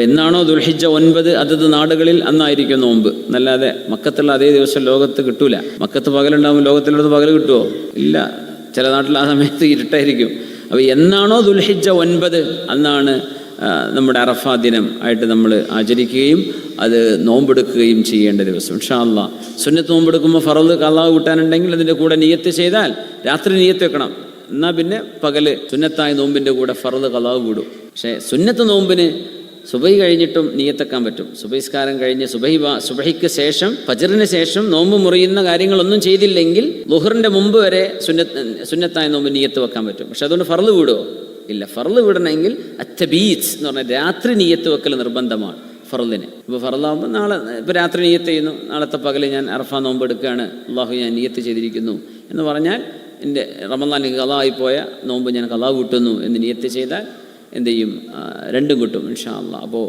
എന്നാണോ ദുൽഹിജ ഒൻപത് അതത് നാടുകളിൽ അന്നായിരിക്കും നോമ്പ് എന്നല്ലാതെ മക്കത്തുള്ള അതേ ദിവസം ലോകത്ത് കിട്ടൂല. മക്കത്ത് പകലുണ്ടാകുമ്പോൾ ലോകത്തിലുള്ളത് പകൽ കിട്ടുമോ ഇല്ല. ചില നാട്ടിൽ ആ സമയത്ത് ഇരുട്ടായിരിക്കും. അപ്പോൾ എന്നാണോ ദുൽഹിജ ഒൻപത് അന്നാണ് നമ്മുടെ അറഫാ ദിനം ആയിട്ട് നമ്മൾ ആചരിക്കുകയും അത് നോമ്പെടുക്കുകയും ചെയ്യേണ്ട ദിവസം. ഇൻഷാ അല്ലാ സുന്നത്ത് നോമ്പെടുക്കുമ്പോൾ ഫറദ് കള്ളാവ് കൂട്ടാനുണ്ടെങ്കിൽ അതിന്റെ കൂടെ നിയത്ത് ചെയ്താൽ രാത്രി നിയത്ത് വെക്കണം. എന്നാൽ പിന്നെ പകൽ സുന്നത്തായ നോമ്പിന്റെ കൂടെ ഫറദ് കള്ളാവ് കൂടും. പക്ഷേ സുന്നത്ത് നോമ്പിന് സുബൈ കഴിഞ്ഞിട്ടും നീയത്തെക്കാൻ പറ്റും. സുബൈസ്കാരം കഴിഞ്ഞ് സുബൈ സുബൈക്ക് ശേഷം ഫജറിന് ശേഷം നോമ്പ് മുറിയുന്ന കാര്യങ്ങളൊന്നും ചെയ്തില്ലെങ്കിൽ ലുഹറിന്റെ മുമ്പ് വരെ സുന്നത്ത് സുന്നത്തായ നോമ്പ് നീയത്ത് വെക്കാൻ പറ്റും. പക്ഷെ അതുകൊണ്ട് ഫർൾ വിടുമോ ഇല്ല. ഫർൾ വിടണമെങ്കിൽ അറ്റ ബീച്ച് എന്ന് പറഞ്ഞാൽ രാത്രി നീയത്ത് വെക്കൽ നിർബന്ധമാണ് ഫറലിന് ഇപ്പൊ ഫറലാകുമ്പോൾ നാളെ ഇപ്പൊ രാത്രി നീയത്ത് ചെയ്യുന്നു. നാളത്തെ പകൽ ഞാൻ അറഫ നോമ്പ് എടുക്കുകയാണ്. അള്ളാഹു ഞാൻ നീയത്ത് ചെയ്തിരിക്കുന്നു എന്ന് പറഞ്ഞാൽ എന്റെ കഥ പോയ നോമ്പ് ഞാൻ കലാ കൂട്ടുന്നു എന്ന് നീയത്ത് ചെയ്താൽ എന്ത് ചെയ്യും? രണ്ടും കിട്ടും ഇൻഷാ അള്ളാഹ് അപ്പോൾ